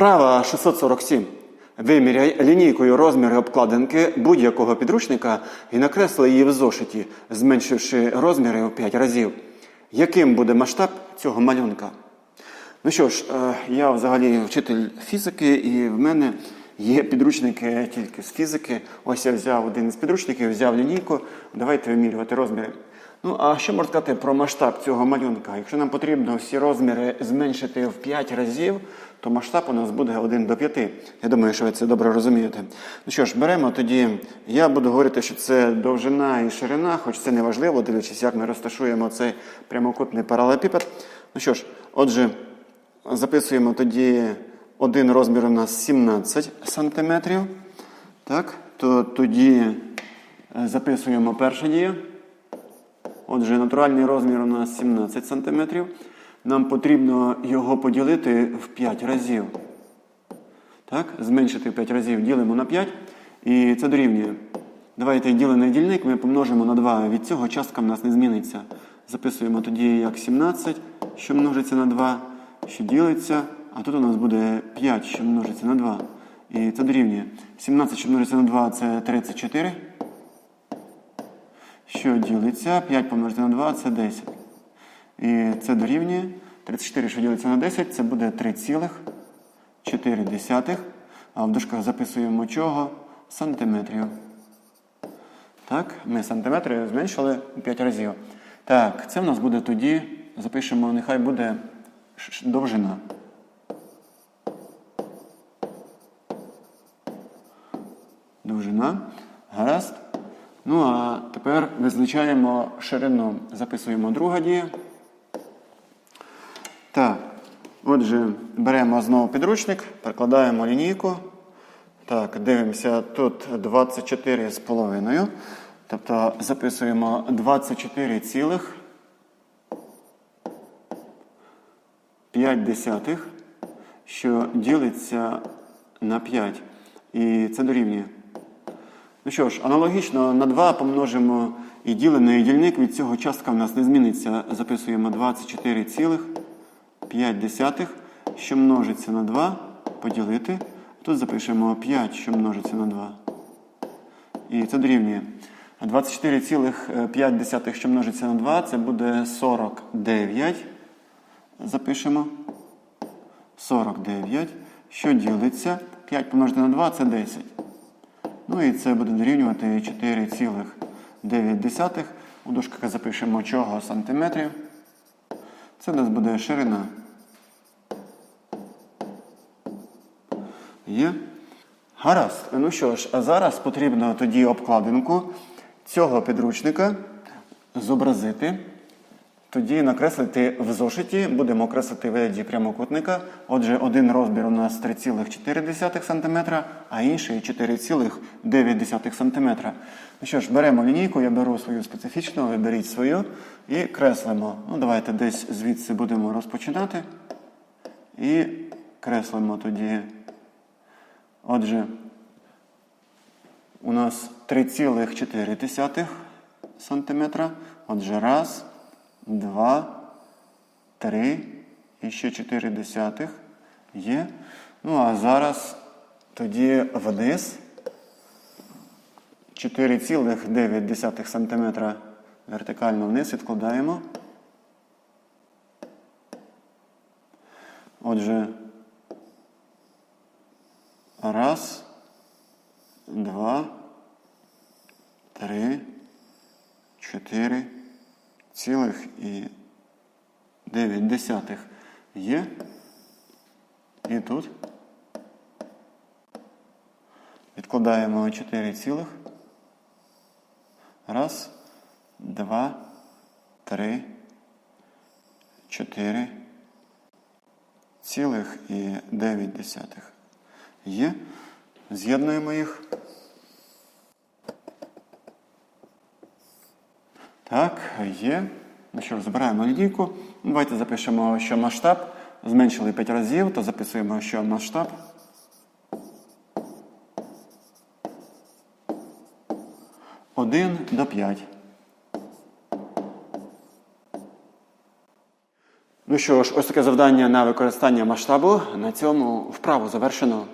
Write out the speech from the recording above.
Вправа 647. Виміряй лінійкою розміри обкладинки будь-якого підручника і накресли її в зошиті, зменшивши розміри у 5 разів. Яким буде масштаб цього малюнка? Ну що ж, е, я взагалі вчитель фізики, і в мене є підручники тільки з фізики. Ось я взяв один із підручників, взяв лінійку. Давайте вимірювати розміри. Ну, а що можна сказати про масштаб цього малюнка? Якщо нам потрібно всі розміри зменшити в 5 разів, то масштаб у нас буде 1 до 5. Я думаю, що ви це добре розумієте. Ну що ж, беремо тоді. Я буду говорити, що це довжина і ширина, хоч це не важливо, дивлячись, як ми розташуємо цей прямокутний паралелепіпед. Ну що ж, отже, записуємо тоді один розмір у нас 17 сантиметрів. Так, то тоді е, записуємо перше дію. Отже, натуральний розмір у нас 17 см. Нам потрібно його поділити в 5 разів. Так, зменшити в 5 разів ділимо на 5. І це дорівнює. Давайте ділений дільник ми помножимо на 2. Від цього частка в нас не зміниться. Записуємо тоді як 17, що множиться на 2, що ділиться. А тут у нас буде 5, що множиться на 2. І це дорівнює. 17, що множиться на 2, це 34. Що ділиться? 5 помножити на 2 це 10. І це дорівнює. 34, що ділиться на 10, це буде 3,4. А в дужках записуємо чого? Сантиметрів. Так, ми сантиметри зменшили 5 разів. Так, це в нас буде тоді. Запишемо, нехай буде довжина. Довжина. Гаразд. Ну а тепер визначаємо ширину. Записуємо друга дія. Так. Отже, беремо знову підручник, прикладаємо лінійку. Так, дивимося, тут 24 з половиною. Тобто записуємо 24 цілих 5 десятих, що ділиться на 5. І це дорівнює. Ну що ж, аналогічно на 2 помножимо і ділений дільник, від цього частка в нас не зміниться. Записуємо 24,5, що множиться на 2, поділити. Тут запишемо 5, що множиться на 2. І це дорівнює. 24,5, що множиться на 2, це буде 49. Запишемо. 49, що ділиться. 5 помножити на 2 це 10. Ну і це буде дорівнювати 4,9. У дужках запишемо чого сантиметрів. Це у нас буде ширина. Є. Гаразд. Ну що ж, а зараз потрібно тоді обкладинку цього підручника зобразити. Тоді накреслити в зошиті, будемо окреслити в вигляді прямокутника. Отже, один розмір у нас 3,4 см, а інший 4,9 см. Ну що ж, беремо лінійку, я беру свою специфічну, ви беріть свою і креслимо. Ну, давайте десь звідси будемо розпочинати. І креслимо тоді. Отже, у нас 3,4 см. Отже, раз два, три і ще 4 десятих є. Ну, а зараз тоді вниз 4,9 см вертикально вниз відкладаємо. Отже, раз, два, три, чотири цілих і 9 десятих є. І тут відкладаємо 4 цілих. Раз, два, три, чотири цілих і 9 десятих є. З'єднуємо їх. Так, є. Ну що ж, збираємо лінійку. Давайте запишемо, що масштаб. Зменшили 5 разів, то записуємо, що масштаб. Один до 5. Ну що ж, ось таке завдання на використання масштабу. На цьому вправу завершено.